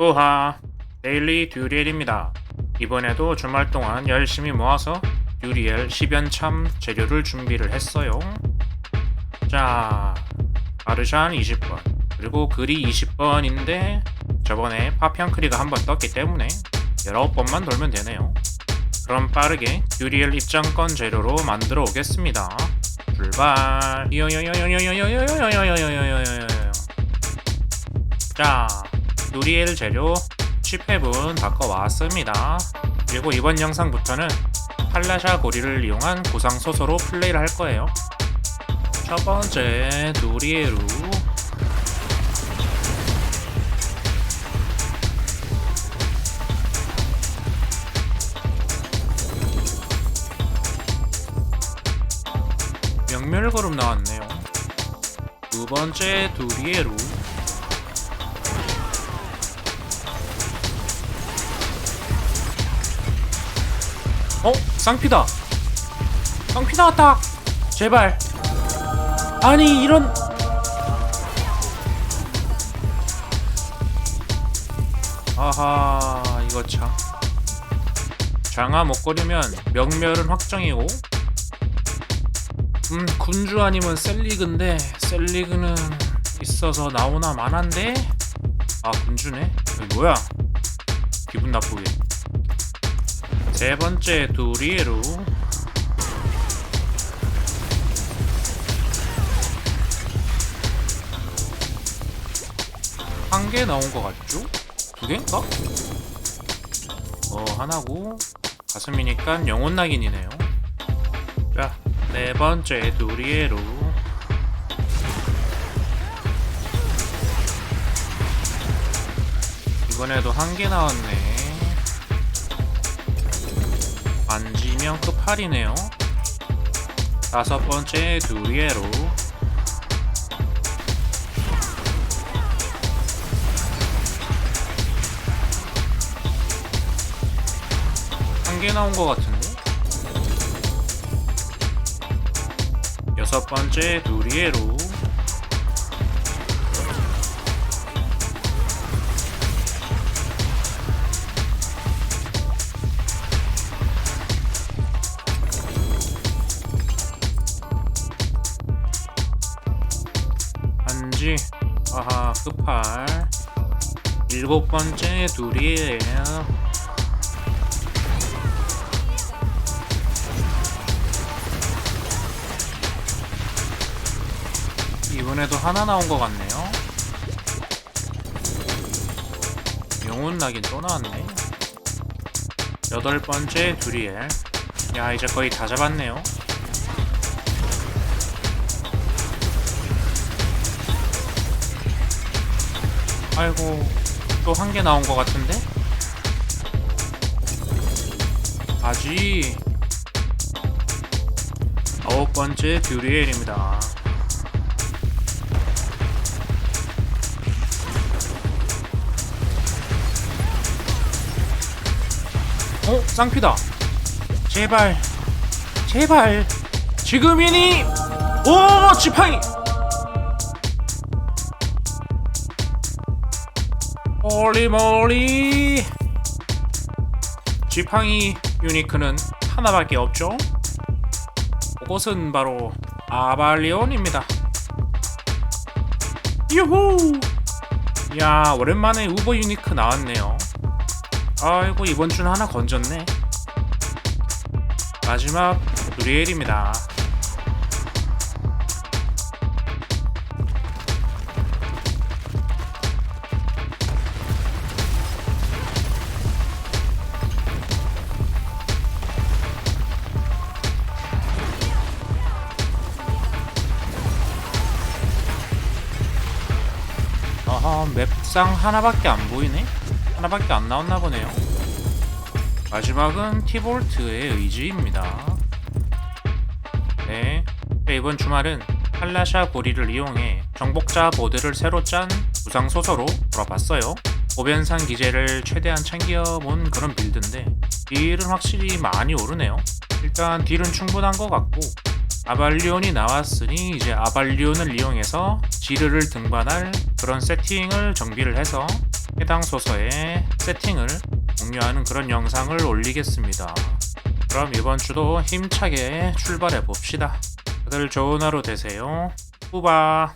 우하, 데일리 듀리엘입니다. 이번에도 주말 동안 열심히 모아서 듀리엘 10연참 재료를 준비를 했어요. 자, 아르샨 20번, 그리고 그리 20번인데 저번에 파피앙크리가 한 번 떴기 때문에 19번만 돌면 되네요. 그럼 빠르게 듀리엘 입장권 재료로 만들어 오겠습니다. 출발! 자, 누리엘 재료 10회분 바꿔왔습니다. 그리고 이번 영상부터는 팔라샤 고리를 이용한 구상 소소로 플레이를 할 거예요. 첫 번째 누리에루 명멸걸음 나왔네요. 두 번째 두리에루 어? 쌍피다. 쌍피 나왔다. 제발. 아니 이런. 아하 이거 참. 장아 목걸이면 명멸은 확정이고 음 군주 아니면 셀리그인데 셀리그는 있어서 나오나 만한데? 아 군주네? 뭐야? 기분 나쁘게 세 번째 두리에루 한개 나온 것 같죠? 두 개인가? 어 하나고 가슴이니까 영혼 낙인이네요. 자, 네 번째 두리에루 이번에도 한 개 나왔네. 반지명 끝팔이네요. 다섯 번째 두리에로 한 개 나온 것 같은데? 여섯 번째 두리에로 반지 아하 끝팔 일곱 번째 두리에요 이번에도 하나 나온 것 같네요. 영혼 낙인 또 나왔네. 여덟 번째 두리엘. 야 이제 거의 다 잡았네요. 아이고 또 한 개 나온 것 같은데? 아지 아홉 번째 듀리엘입니다. 어? 쌍피다 제발 제발 지금이니 오 지팡이 홀리몰리. 지팡이 유니크는 하나밖에 없죠. 그것은 바로 아발리온입니다. 유후! 야 오랜만에 우버 유니크 나왔네요. 아이고 이번 주는 하나 건졌네. 마지막 누리엘입니다. 아하 맵상 하나밖에 안 보이네. 하나밖에 안 나왔나 보네요. 마지막은 티볼트의 의지입니다. 네, 이번 주말은 팔라샤 고리를 이용해 정복자 보드를 새로 짠 구상 소서로 돌아봤어요. 보변상 기재를 최대한 챙겨본 그런 빌드인데 딜은 확실히 많이 오르네요. 일단 딜은 충분한 것 같고 아발리온이 나왔으니 이제 아발리온을 이용해서 지르를 등반할 그런 세팅을 정비를 해서 해당 소서의 세팅을 공유하는 그런 영상을 올리겠습니다. 그럼 이번 주도 힘차게 출발해 봅시다. 다들 좋은 하루 되세요. 뿌바.